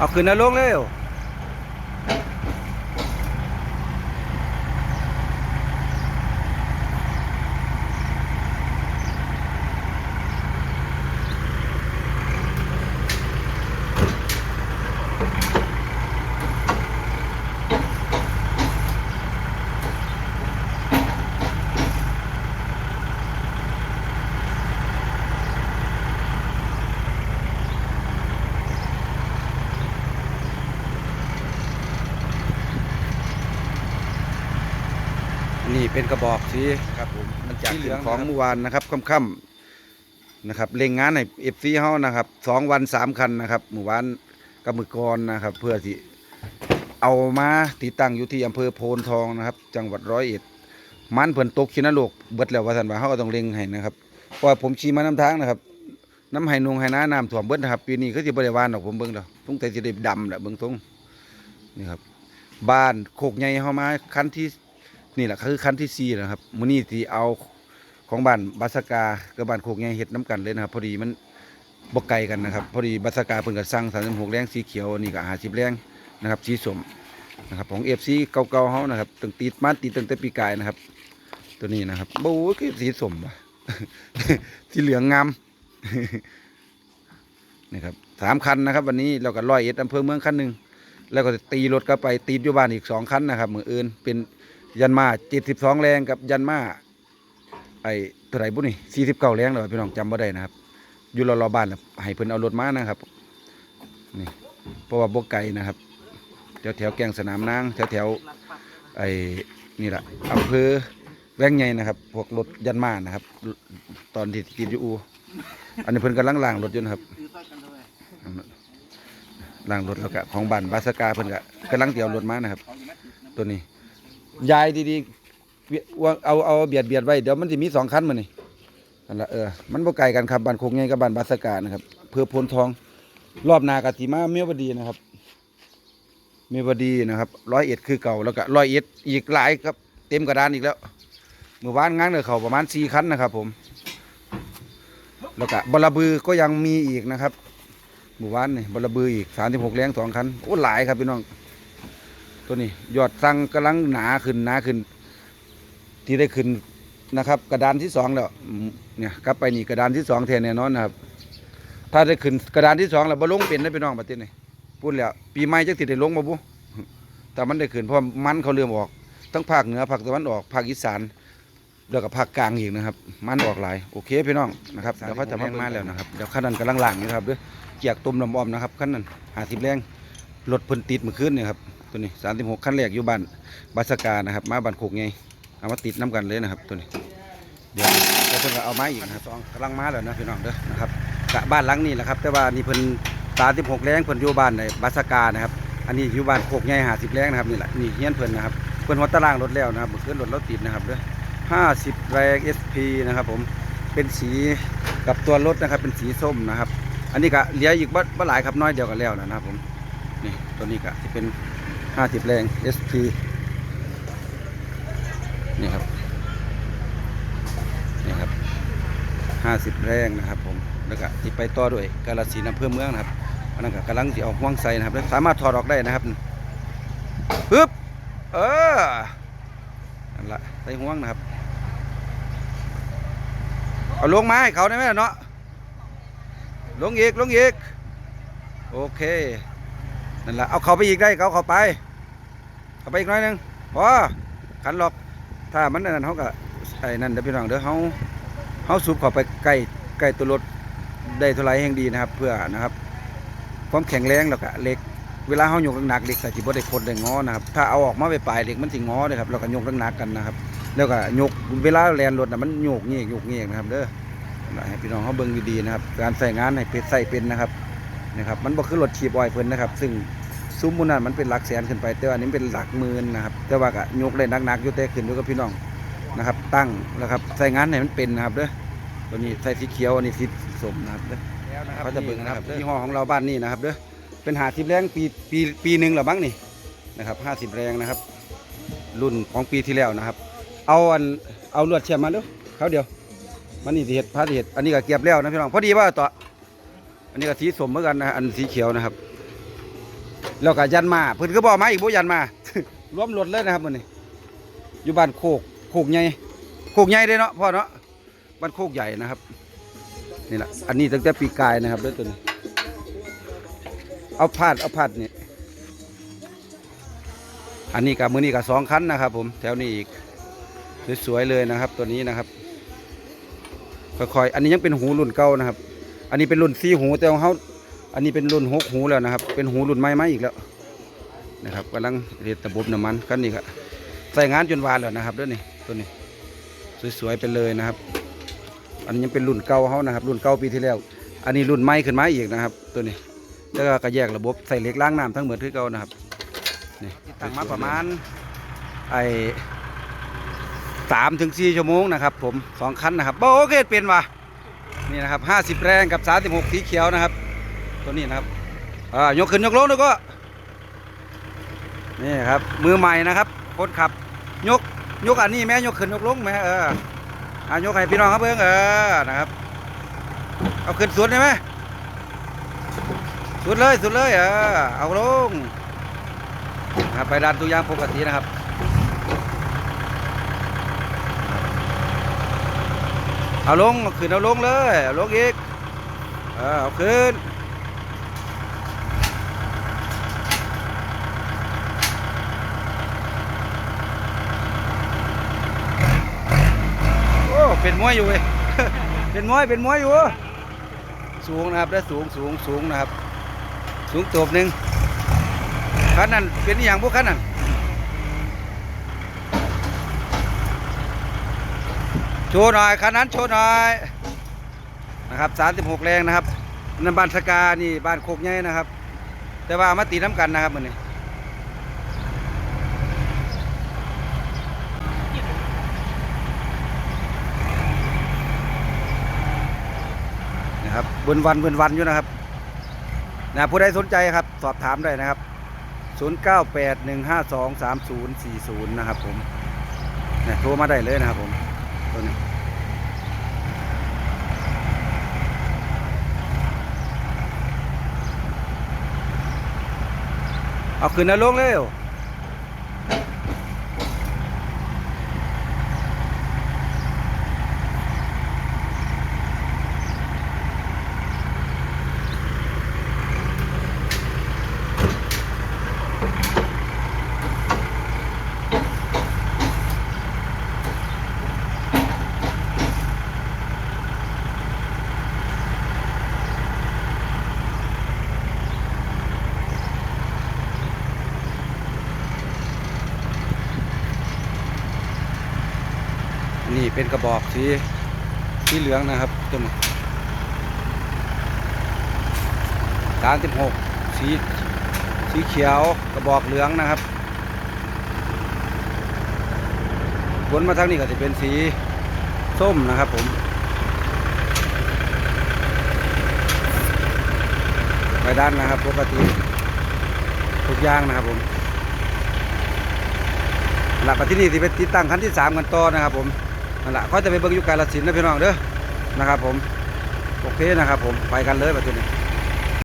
เอาขึ้นนรกเร็ว นี่เป็นกระบอกสีครับผมมันจากเหลืองของเมื่อวานนะครับค่ำๆนะครับเล่งงานในเอฟซีเฮานะครับสองวันสามคันนะครับเมื่อวานกับมือกรนะครับ เพื่อที่เอามาติดตั้งอยู่ที่อำเภอโพนทองนะครับ จังหวัดร้อยเอ็ดมันเพิ่นตกชินะโลกเบิดแล้วว่าสันว่าเฮาก็ต้องเล็งให้นะครับเพราะว่าผมชี้มาน้ำทางนะครับน้ำไหนงไหนาน้ำท่วมเบิดนะครับปีนี้ก็สิบ่ได้หวานดอกผมเบิ่งดอกต้องแต่สิได้ดำแหละเบิ่งทรงนี่ครับ บ้านโคกใหญ่เฮามาคันที่ นี่แหละคือขั้นที่สี่นะครับมือนี้ที่เอาของบ้านบัสกากับบ้านโคกใหญ่เฮ็ดน้กันเลยนะครับ พอดีมันบ่ไกลกันนะครับ พอดีบัสกาเพิ่นก็สั่ง36แรงสีเขียวนี่ก็50แรงนะครับสีสมนะครับของ FC เก่าๆเฮานะครับตั้งติดมาติดตั้งแต่ปีกายนะครับ ตัวนี้นะครับโอ้ยคือสีสมว่ะสีเหลืองงามนี่ครับสามคันนะครับ วันนี้เราก็ร้อยเอ็ดอำเภอเมืองคันหนึ่งแล้วก็ตีรถกลับไปตีดอยู่บ้านอีกสองคันนะครับมืออื่นเป็น ยันมาเจ็ดสิบสองแรงกับยันมาไอ้เท่าไหร่บุนี่สี่สิบเก้าแรงเลยพี่น้องจำบ่ได้นะครับ อยู่รอๆบ้านนะให้เพิ่นเอารถมานะครับนี่เพราะว่าบกไก่นะครับแถวแถวแกงสนามนางแถวแถวไอ้นี่แหละอำเภอแวงใหญ่นะครับ พวกรถยันมานะครับ ตอนที่ติดอยู่อูอันนี้เพิ่นกำลังล้างรถอยู่นะครับล้างรถแล้วก็ของบ้านบาสกาเพิ่นก็กำลังเตียวรถมานะครับ ตัวนี้ ยายดีๆเวียว่าเอาเอาเบียดเบียดไว้เดี๋ยวมันจะมีสองคันมานี่นั่นละเออมันบ่ไกลกันครับบ้านโคกใหญ่กับบ้านบาสกานะครับเพื่อพลทอง รอบนากะติมาเมียวดีนะครับ เมียวดีนะครับร้อยเอ็ดคือเก่าแล้วก็ร้อยเอ็ดอีกหลายครับ เต็มกระดานอีกแล้วเมื่อวานงานเลยเขาประมาณสี่คันนะครับผมแล้วก็บลบือก็ยังมีอีกนะครับเมื่อวานนี่บลบืออีกสามสิบหกแรงสองคันโอ้หลายครับพี่น้อง ตัวนี้ยอดสั่งกำลังหนาขึ้นหนาขึ้น ที่ได้ขึ้นนะครับ กระดานที่สองแล้วอืมเนี่ยกลับไปนี่กระดานที่สองแทนแน่นอนนะครับ ถ้าได้ขึ้นกระดานที่สองแล้วบ่ลงเป็นได้พี่น้องประเทศนี้พูดแล้วปีใหม่จักติได้ลงมาบุแต่มันได้ขึ้นเพราะมันเขาเริ่มออกทั้งภาคเหนือภาคตะวันออกภาคอีสานแล้วก็ภาคกลางอีกนะครับ มันออกหลายโอเคพี่น้องนะครับเดี๋ยวเขาจะมามาแล้วนะครับเดี๋ยวขั้นนั้นกำลังล่างอยู่นะครับเด้วยเกียกตุ่มลำออมนะครับขั้นนั้นหาสิบแรงรถเพิ่นติดเมื่อคืนเนี่ยครับ ตัวนี้สามสิบหกขั้นแรกอยู่บ้านบาสกานะครับ มาบ้านโคกไงเอามาติดน้ำกันเลยนะครับ ตัวนี้ เดี๋ยวเพิ่นก็เอาไม้อีกนะครับสองกำลังมาแล้วนะพี่น้องเด้อนะครับกะบ้านหลังนี้แหละครับ แต่ว่านี่เพิ่นสามสิบหกแรงเพิ่นอยู่บ้านในบาสกานะครับ อันนี้อยู่บ้านโคกใหญ่ห้าสิบแรงนะครับนี่แหละนี่เฮียนเพิ่นนะครับเพิ่นหัวตารางรถแล้วนะครับเมื่อนรถราติดนะครับเด้อห้าสิบแรง SP นะครับ ผมเป็นสีกับตัวรถนะครับเป็นสีส้มนะครับ อันนี้ก็เหลืออีกบ่บ่หลายครับน้อยเดียวก็แล้วนะครับผมนี่ตัวนี้ก็จะเป็น ห้าสิบแรง SP นี่ครับ นี่ครับห้าสิบแรงนะครับผม แล้วก็ที่ไปต่อด้วยกาลสีน้ำเพื่อเมืองนะครับอันนั้นก็กำลังจะเอาห่วงใส่นะครับแล้วสามารถถอดออกได้นะครับปึ๊บ เออนั่นละใส่ห่วงนะครับ เอาลงมาให้เขาได้ไหมล่ะเนาะลงอีกลงอีก โอเค นั่นแหละเอาเขาไปอีกได้เขาเขาไป เขาไปอีกน้อยหนึงพอขันหรอกถ้ามันนั่นเขาก็ไอ้นั่นเดี๋ยวพี่น้องเดี๋ยวเขาเขาสูบเขาไปใกล้ใกล้ตัวรถได้เท่าไรแห่งดีนะครับ เพื่อนะครับ ความแข็งแรงแล้วก็เล็กเวลาเขายกหนักเล็กก็จิบได้คนได้งอนะครับถ้าเอาออกมาไปปลายเล็กมันสิงอเลยครับแล้วก็โยกหนักกันนะครับ แล้วก็โยกเวลาแลนรถน่ะมันโยกเงี้ยโยกเงี้ยนะครับเด้อให้พี่น้องเขาเบิ่งดีๆนะครับ การใส่งานให้เป็นใส่เป็นนะครับ นะครับมันบ่คือรถชีบอยเพิ่นนะครับ ซึ่งซุ้มมูนั่นมันเป็นหลักแสนขึ้นไป แต่ว่าอันนี้เป็นหลักหมื่นนะครับ แต่ว่าก็ยกได้หนักๆอยู่แต่ขึ้นอยู่กับพี่น้องนะครับ ตั้งนะครับใส่งานให้มันเป็นนะครับเด้อตัวนี้ใส่สีเขียวอันนี้สีส้มนะครับเด้อเขาจะเบิ่งนะครับยี่ห้อของเราบ้านนี่นะครับเด้อเป็นหาสิบแรงปีปีปีหนึ่งหรือบ้างนี่นะครับห้าสิบแรงนะครับ รุ่นของปีที่แล้วนะครับ เอาอันเอาลวดเชื่อมมาเด้อเขาเดียวมันนี่สิเห็ดพาสิเห็ดอันนี้ก็เก็บแล้วนะพี่น้องพอดีว่าต่อ อันนี้ก็สีสมเหมือนกันนะอันสีเขียวนะครับ แล้วก็ยันมาเพิ่นก็บอกมาอีกบ่ยันมารวมรถเลยนะครับมื้อนี้อยู่บ้านโคกโคกใหญ่โคกใหญ่เด้เนาะพ่อเนาะบ้านโคกใหญ่นะครับนี่แหละอันนี้ตั้งแต่ปีกายนะครับด้อตัวนี้เอาพาดเอาพาดนี่อันนี้กับมือนี้กับสองคันนะครับ ผมแถวนี้อีกสวยๆเลยนะครับ ตัวนี้นะครับค่อยๆอันนี้ยังเป็นหูรุ่นเก่านะครับ อันนี้เป็นรุ่นสี่หูแต่ของเขาอันนี้เป็นรุ่นหกหูแล้วนะครับ เป็นหูรุ่นใหม่มาอีกแล้วนะครับกำลังเรียนระบบน้ำมันกันนี่ครับใส่งานจนวานแล้วนะครับเด้วยนี่ตัวนี้สวยๆไปเลยนะครับ อันนี้ยังเป็นรุ่นเก่าเขานะครับ รุ่นเก่าปีที่แล้ว อันนี้รุ่นใหม่ขึ้นมาอีกนะครับ ตัวนี้แล้วก็กระแยกระบบใส่เหล็กล้างน้ำทั้งหมดที่เก่านะครับนี่ตั้งมาประมาณไอ้สามถึงสี่ชั่วโมงนะครับ ผมสองคันนะครับโอเคเป็นว่ะ นี่นะครับห้าสิบแรงกับสามสิบหกสีเขียวนะครับ ตัวนี้นะครับอ่ายกขึ้นยกลงด้วยก็นี่ครับ มือใหม่นะครับคนขับ ยกยกอันนี้แม่ยกขึ้นยกลงแม่เอออ่ายกให้พี่น้องครับเพื่อนเออนะครับ เอาขึ้นสุดได้ไหมสุดเลยสุดเลยเออเอาลงไปดันตัวยางปกตินะครับ เอาลงเอาขึ้นเอาลงเลยเอาลงอีกเอาขึ้นโอ้เป็นมวยอยู่เว้ยเป็นมวยเป็นมวยอยู่สูงนะครับได้สูงสูงสูงนะครับ สูงตัวหนึ่งคันนั้นเป็นอย่างพวกคันนั้น โชว์หน่อยคันนั้นโชว์หน่อยนะครับ36แรงนะครับนั่นบ้านสกานี่บ้านโคกใหญ่นะครับ แต่ว่ามาตีน้ำกันนะครับมันนี้นะครับบนวันบนวันอยู่นะครับนะผู้ใดสนใจครับ สอบถามได้นะครับ 0981523040 นะครับผมนี่ยโทรมาได้เลยนะครับผม ตัวนี้เอาขึ้นนะลงเร็วนี่ เป็นกระบอกสีสีเหลืองนะครับตัวนี้สามสิบหกสีสีเขียวกระบอกเหลืองนะครับวนมาทางนี้ก็จะเป็นสีส้มนะครับผมไปด้านนะครับปกติทุกอย่างนะครับผมหลักที่นี่ที่เป็นติดตั้งขั้นที่สามกันต่อนะครับผม นั่นแหละเขาจะไปเบิ่งอยู่กาลสินนะพี่น้องเด้อนะครับผมโอเคนะครับผมไปกันเลยแบบนี้